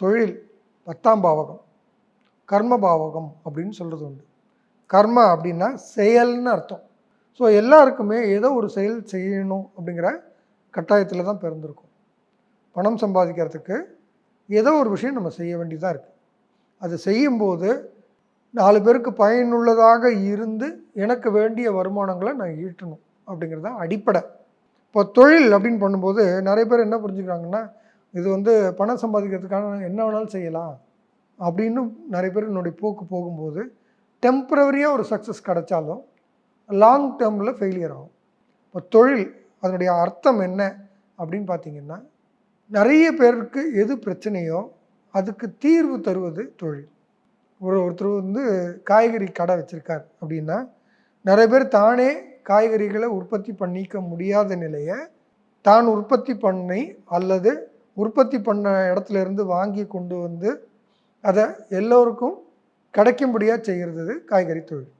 தொழில் பத்தாம் பாவகம் கர்ம பாவகம் அப்படின்னு சொல்கிறது உண்டு. கர்ம அப்படின்னா செயல்னு அர்த்தம். ஸோ எல்லாருக்குமே ஏதோ ஒரு செயல் செய்யணும் அப்படிங்கிற கட்டாயத்தில் தான் பிறந்திருக்கும். பணம் சம்பாதிக்கிறதுக்கு ஏதோ ஒரு விஷயம் நம்ம செய்ய வேண்டியதாக இருக்குது அது செய்யும்போது நாலு பேருக்கு பயனுள்ளதாக இருந்து எனக்கு வேண்டிய வருமானங்களை நான் ஈட்டணும் அப்படிங்கிறது தான் அடிப்படை. இப்போ தொழில் அப்படின்னு பண்ணும்போது நிறைய பேர் என்ன புரிஞ்சுக்கிறாங்கன்னா இது வந்து பணம் சம்பாதிக்கிறதுக்கான என்ன வேணாலும் செய்யலாம் அப்படின்னு நிறைய பேர் என்னுடைய போக்கு போகும்போது டெம்ப்ரவரியாக ஒரு சக்ஸஸ் கிடைச்சாலும் லாங் டேர்மில் ஃபெயிலியர் ஆகும். இப்போ தொழில் அதனுடைய அர்த்தம் என்ன அப்படின்னு பார்த்தீங்கன்னா நிறைய பேருக்கு எது பிரச்சனையோ அதுக்கு தீர்வு தருவது தொழில். ஒரு ஒருத்தர் வந்து காய்கறி கடை வச்சுருக்கார் அப்படின்னா நிறைய பேர் தானே காய்கறிகளை உற்பத்தி பண்ணிக்க முடியாத நிலையை தான் உற்பத்தி பண்ணி அல்லது உற்பத்தி பண்ண இடத்துல இருந்து வாங்கி கொண்டு வந்து அதை எல்லோருக்கும் கிடைக்கும்படியாக செய்கிறது காய்கறி தொழில்.